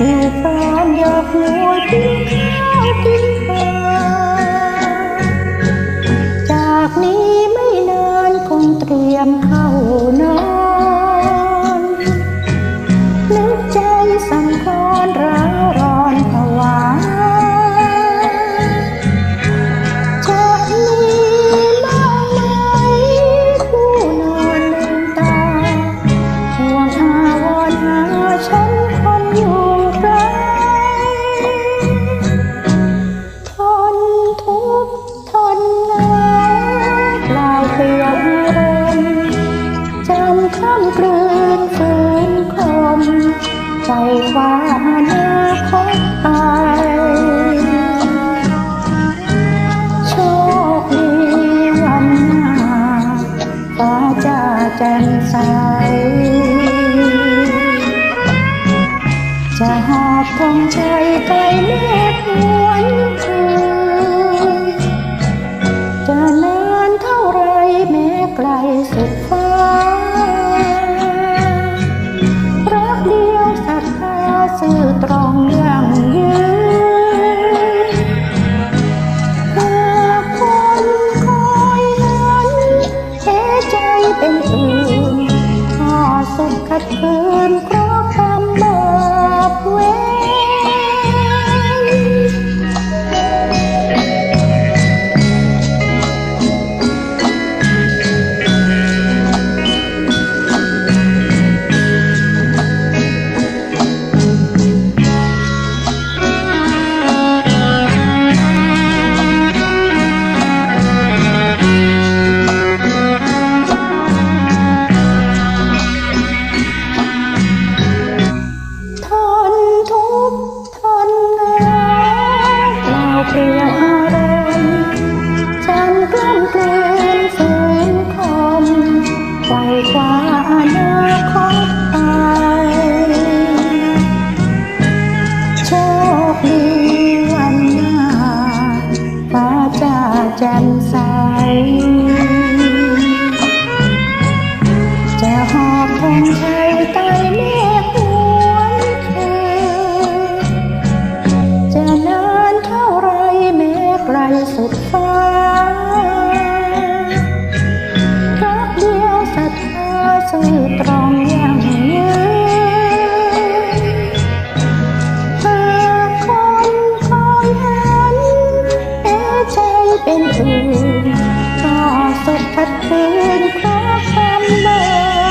แต่ตามอยากหัวที่ นฝืนคมใจว่าอนาคตไปโชคดีวันหน้าฟ้าจะแจ่มใส จะหอบธงชัยไกลเมฆหวนคืนจะ สุขขัดขืนเพร แจ่มใส จะหอบธงชัยไต่เมฆหวนคืนจะนานเท่าไรแม้ไกลสุดฟ้าครักเดียวศรัทธาซื่อตรอย่า thật tình khó khăn đời